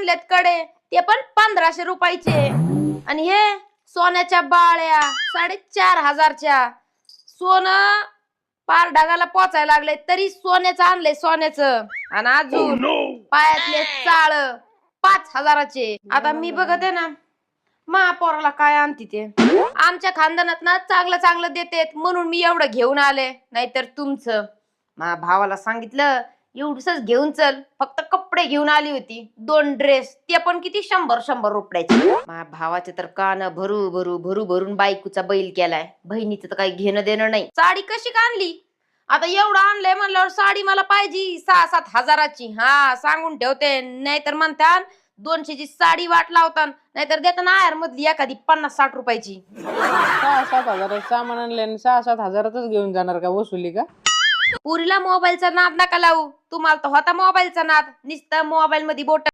आणलेत कडे. ते पण पंधराशे रुपयाचे. आणि हे सोन्याच्या बाळ्या साडेचार हजारच्या. सोनं पार ढगाला पोचायला लागले तरी सोन्याचं आणलंय सोन्याचं. आणि अजून पायातले चाळ पाच हजाराचे. आता मी बघत आहे ना महापौराला काय आणते ते. आमच्या खानदानात ना चांगलं चांगलं देतेत म्हणून मी एवढं घेऊन आले नाहीतर तुमचं. मा भावाला सांगितलं एवढंच घेऊन चल फक्त कपडे घेऊन आली होती. दोन ड्रेस ते पण किती? शंभर शंभर रुपयाचे. माझ्या भावाचे तर कान भरू भरू भरू भरून बायकूचा बैल केलाय. बहिणीचं तर काही घेणं देणं नाही. साडी कशी का आणली? आता एवढं आणलंय म्हणल्यावर साडी मला पाहिजे. सहा सात हजाराची. हा सांगून ठेवते. नाहीतर म्हणतात दोनशेची साडी वाट लावता नाहीतर देताना आयर मधली एखादी पन्नास साठ रुपयाची. सहा सात हजाराचं सामान आणले सहा सात हजारातच घेऊन जाणार का वसुली का? पुरीला मोबाईलचा नाद नका लावू. तुम्हाला तर होता मोबाईलचा नाद. नुसतं मोबाईल मध्ये बोट